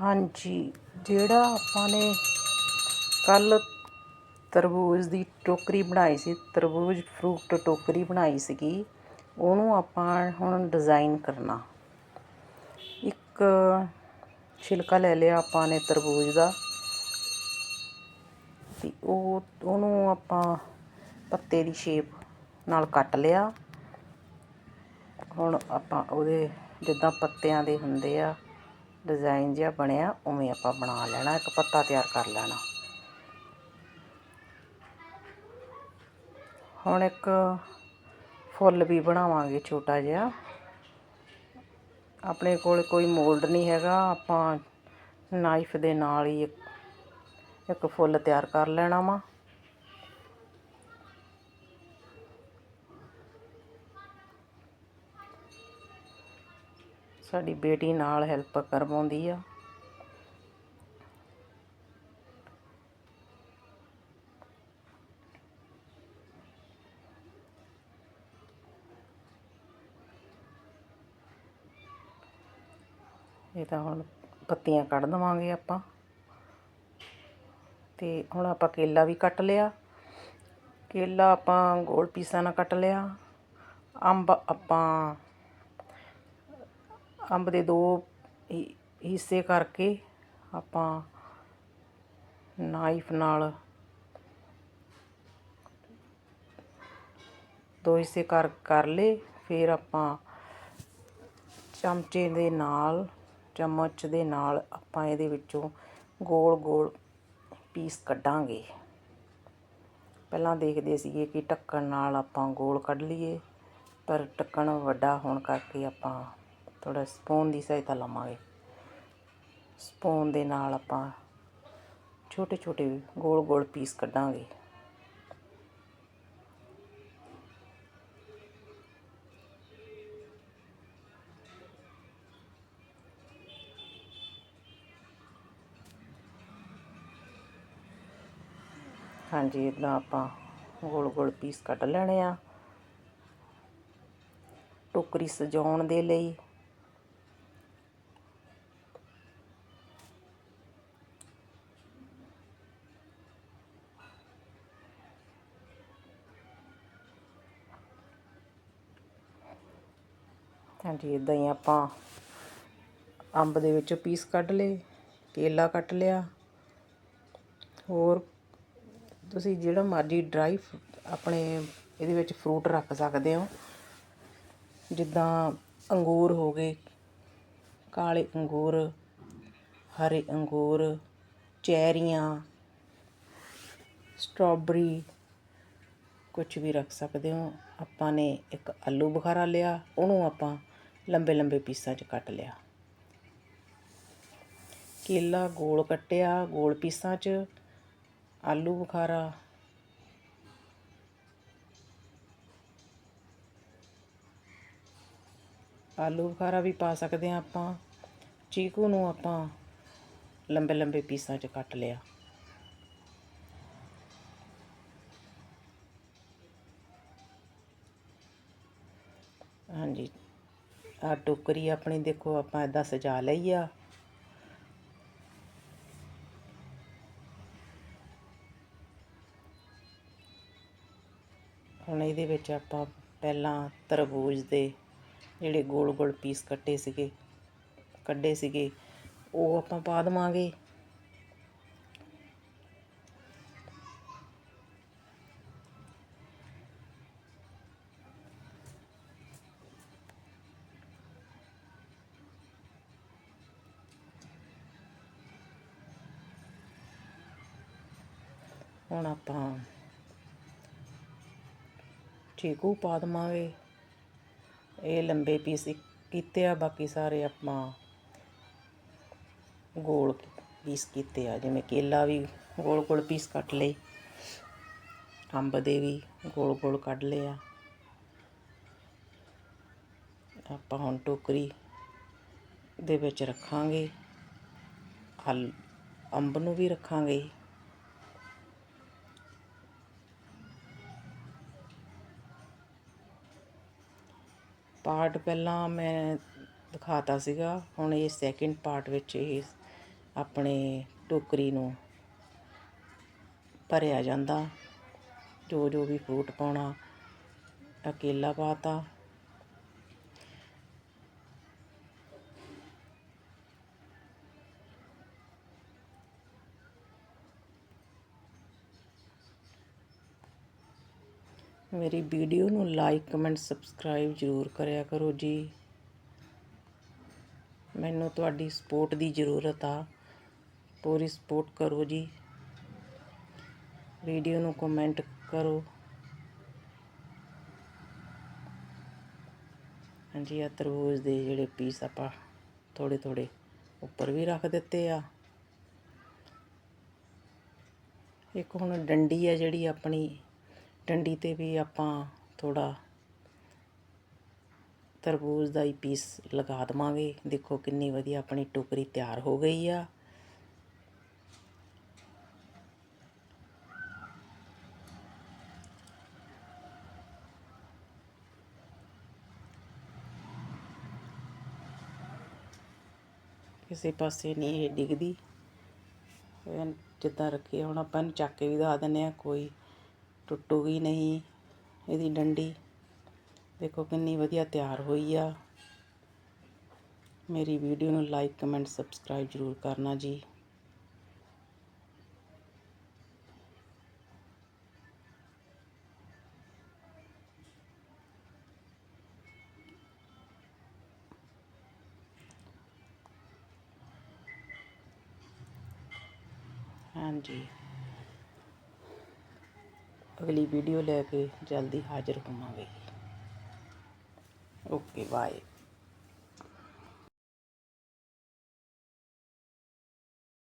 ਹਾਂਜੀ, ਜਿਹੜਾ ਆਪਾਂ ਨੇ ਕੱਲ੍ਹ ਤਰਬੂਜ ਦੀ ਟੋਕਰੀ ਬਣਾਈ ਸੀ, ਤਰਬੂਜ ਫਰੂਟ ਟੋਕਰੀ ਬਣਾਈ ਸੀਗੀ, ਉਹਨੂੰ ਆਪਾਂ ਹੁਣ ਡਿਜ਼ਾਈਨ ਕਰਨਾ। ਇੱਕ ਛਿਲਕਾ ਲੈ ਲਿਆ ਆਪਾਂ ਨੇ ਤਰਬੂਜ ਦਾ। ਤੇ ਉਹ, ਉਹਨੂੰ ਆਪਾਂ ਪੱਤੇ ਦੀ ਸ਼ੇਪ ਨਾਲ ਕੱਟ ਲਿਆ। ਹੁਣ ਆਪਾਂ ਉਹਦੇ, ਜਿੱਦਾਂ ਪੱਤਿਆਂ ਦੇ ਹੁੰਦੇ ਆ ਡਿਜ਼ਾਈਨ ਜਿਹਾ ਬਣਿਆ, ਉਵੇਂ ਆਪਾਂ ਬਣਾ ਲੈਣਾ, ਇੱਕ ਪੱਤਾ ਤਿਆਰ ਕਰ ਲੈਣਾ। ਹੁਣ ਇੱਕ ਫੁੱਲ ਵੀ ਬਣਾਵਾਂਗੇ, ਛੋਟਾ ਜਿਹਾ। ਆਪਣੇ ਕੋਲ ਕੋਈ ਮੋਲਡ ਨਹੀਂ ਹੈਗਾ, ਆਪਾਂ ਨਾਈਫ ਦੇ ਨਾਲ ਹੀ ਇੱਕ ਇੱਕ ਫੁੱਲ ਤਿਆਰ ਕਰ ਲੈਣਾ ਵਾ। ਸਾਡੀ ਬੇਟੀ ਨਾਲ ਹੈਲਪ ਕਰਵਾਉਂਦੀ ਆ। ਇਹ ਤਾਂ ਹੁਣ ਪੱਤੀਆਂ ਕੱਢ ਦਵਾਂਗੇ ਆਪਾਂ। ਤੇ ਹੁਣ ਆਪਾਂ ਕੇਲਾ ਵੀ ਕੱਟ ਲਿਆ। ਕੇਲਾ ਆਪਾਂ ਗੋਲ ਪੀਸਾਂ ਨਾਲ ਕੱਟ ਲਿਆ। ਅੰਬ ਆਪਾਂ ਅੰਬ ਦੇ ਦੋ ਹਿੱਸੇ ਕਰਕੇ ਆਪਾਂ ਨਾਈਫ ਨਾਲ ਦੋ ਹਿੱਸੇ ਕਰ ਕਰ ਲਏ। ਫਿਰ ਆਪਾਂ ਚਮਚੇ ਦੇ ਨਾਲ, ਚਮਚ ਦੇ ਨਾਲ ਆਪਾਂ ਇਹਦੇ ਵਿੱਚੋਂ ਗੋਲ ਗੋਲ ਪੀਸ ਕੱਢਾਂਗੇ। ਪਹਿਲਾਂ ਦੇਖਦੇ ਸੀਗੇ ਕਿ ਢੱਕਣ ਨਾਲ ਆਪਾਂ ਗੋਲ ਕੱਢ ਲਈਏ, ਪਰ ਢੱਕਣ ਵੱਡਾ ਹੋਣ ਕਰਕੇ ਆਪਾਂ ਥੋੜਾ ਸਪੂਨ ਦੀ ਸਹਾਇਤਾ ਲਵਾਂਗੇ। ਸਪੂਨ ਦੇ ਨਾਲ ਆਪਾਂ ਛੋਟੇ ਛੋਟੇ ਗੋਲ ਗੋਲ ਪੀਸ ਕੱਢਾਂਗੇ। ਹਾਂਜੀ ਇਦਾਂ ਆਪਾਂ ਗੋਲ ਗੋਲ ਪੀਸ ਕੱਢ ਲੈਣੇ ਆ। ਟੋਕਰੀ ਸਜਾਉਣ ਦੇ ਲਈ ਹਾਂਜੀ ਇਦਾਂ ਹੀ ਆਪਾਂ ਅੰਬ ਦੇ ਵਿੱਚੋਂ ਪੀਸ ਕੱਢ ਲਏ, ਕੇਲਾ ਕੱਟ ਲਿਆ। ਹੋਰ ਤੁਸੀਂ ਜਿਹੜਾ ਮਰਜ਼ੀ ਡਰਾਈ ਆਪਣੇ ਇਹਦੇ ਵਿੱਚ ਫਰੂਟ ਰੱਖ ਸਕਦੇ ਹੋ। ਜਿੱਦਾਂ ਅੰਗੂਰ ਹੋ ਗਏ, ਕਾਲੇ ਅੰਗੂਰ, ਹਰੇ ਅੰਗੂਰ, ਚੈਰੀਆਂ ਸਟ੍ਰਾਬੇਰੀ ਕੁਝ ਵੀ ਰੱਖ ਸਕਦੇ ਹੋ। ਆਪਾਂ ਨੇ ਇੱਕ ਆਲੂ ਬੁਖਾਰਾ ਲਿਆ, ਉਹਨੂੰ ਆਪਾਂ ਲੰਬੇ ਲੰਬੇ ਪੀਸਾਂ 'ਚ ਕੱਟ ਲਿਆ। ਕੇਲਾ, ਗੋਲ ਕੱਟਿਆ, ਗੋਲ ਪੀਸਾਂ 'ਚ, ਆਲੂ ਬੁਖਾਰਾ। ਆਲੂ ਬੁਖਾਰਾ ਵੀ ਪਾ ਸਕਦੇ ਹਾਂ ਆਪਾਂ। ਚੀਕੂ ਨੂੰ ਆਪਾਂ ਲੰਬੇ ਲੰਬੇ ਪੀਸਾਂ 'ਚ ਕੱਟ ਲਿਆ। ਹਾਂਜੀ। ਆ ਟੋਕਰੀ ਆਪਣੀ ਦੇਖੋ, ਆਪਾਂ ਇਦਾਂ ਸਜਾ ਲਈ ਆ। ਹੁਣ ਇਹਦੇ ਵਿੱਚ ਆਪਾਂ ਪਹਿਲਾਂ ਤਰਬੂਜ ਦੇ ਜਿਹੜੇ ਗੋਲ ਗੋਲ ਪੀਸ ਕੱਟੇ ਸੀਗੇ, ਕੱਢੇ ਸੀਗੇ, ਉਹ ਆਪਾਂ ਪਾ ਦੇਵਾਂਗੇ। ਹੁਣ ਆਪਾਂ ਚੀਕੂ ਪਾ ਦੇਵਾਂਗੇ। ਇਹ ਲੰਬੇ ਪੀਸ ਕੀਤੇ ਆ, ਬਾਕੀ ਸਾਰੇ ਆਪਾਂ ਗੋਲ ਪੀਸ ਕੀਤੇ ਆ, ਜਿਵੇਂ ਕੇਲਾ ਵੀ ਗੋਲ ਗੋਲ ਪੀਸ ਕੱਟ ਲਏ, ਅੰਬ ਦੇ ਵੀ ਗੋਲ ਗੋਲ ਕੱਢ ਲਏ ਆ। ਆਪਾਂ ਹੁਣ ਟੋਕਰੀ ਦੇ ਵਿੱਚ ਰੱਖਾਂਗੇ ਹਲ ਅੰਬ ਨੂੰ ਵੀ ਰੱਖਾਂਗੇ। ਪਾਰਟ ਪਹਿਲਾਂ ਮੈਂ ਦਿਖਾਤਾ ਸੀਗਾ, ਹੁਣ ਇਹ ਸੈਕਿੰਡ ਪਾਰਟ ਵਿੱਚ ਇਹ ਆਪਣੇ ਟੋਕਰੀ ਨੂੰ ਭਰਿਆ ਜਾਂਦਾ। ਜੋ ਜੋ ਵੀ ਫਰੂਟ ਪਾਉਣਾ, ਅਕੇਲਾ ਪਾਤਾ ਮੇਰੀ ਵੀਡੀਓ ਨੂੰ ਲਾਈਕ, ਕਮੈਂਟ, ਸਬਸਕ੍ਰਾਈਬ ਜ਼ਰੂਰ ਕਰਿਆ ਕਰੋ ਜੀ। ਮੈਨੂੰ ਤੁਹਾਡੀ ਸਪੋਰਟ ਦੀ ਜ਼ਰੂਰਤ ਆ। ਪੂਰੀ ਸਪੋਰਟ ਕਰੋ ਜੀ। ਵੀਡੀਓ ਨੂੰ ਕਮੈਂਟ ਕਰੋ। ਹਾਂਜੀ ਆ ਤਰਬੂਜ ਦੇ ਜਿਹੜੇ ਪੀਸ ਆਪਾਂ ਥੋੜੇ ਥੋੜੇ ਉੱਪਰ ਵੀ ਰੱਖ ਦਿੱਤੇ ਆ। ਇੱਕ ਹੁਣ ਡੰਡੀ ਆ ਜਿਹੜੀ ਆਪਣੀ ਡੰਡੀ ਤੇ ਵੀ ਆਪਾਂ ਥੋੜਾ ਤਰਬੂਜ ਦਾ ਹੀ ਪੀਸ ਲਗਾ ਦਵਾਂਗੇ। ਦੇਖੋ ਕਿੰਨੀ ਵਧੀਆ ਆਪਣੀ ਟੋਕਰੀ ਤਿਆਰ ਹੋ ਗਈ ਆ। ਕਿਸੇ ਪਾਸੇ ਨਹੀਂ ਇਹ ਡਿੱਗਦੀ। ਜਿੱਦਾਂ ਰੱਖੀ ਹੁਣ ਆਪਾਂ ਇਹਨੂੰ ਚੱਕ ਕੇ ਵੀ ਦਿਖਾ ਦਿੰਦੇ ਆ, ਕੋਈ ਟੁੱਟੂਗੀ ਨਹੀਂ, ਇਹਦੀ ਡੰਡੀ। ਦੇਖੋ ਕਿੰਨੀ ਵਧੀਆ ਤਿਆਰ ਹੋਈ ਆ। ਮੇਰੀ ਵੀਡੀਓ ਨੂੰ ਲਾਈਕ ਕਮੈਂਟ ਸਬਸਕ੍ਰਾਈਬ ਜ਼ਰੂਰ ਕਰਨਾ ਜੀ। ਹਾਂਜੀ। ਅਗਲੀ ਵੀਡੀਓ ਲੈ ਕੇ ਜਲਦੀ ਹਾਜ਼ਰ ਹੋਵਾਂਗੇ। Okay bye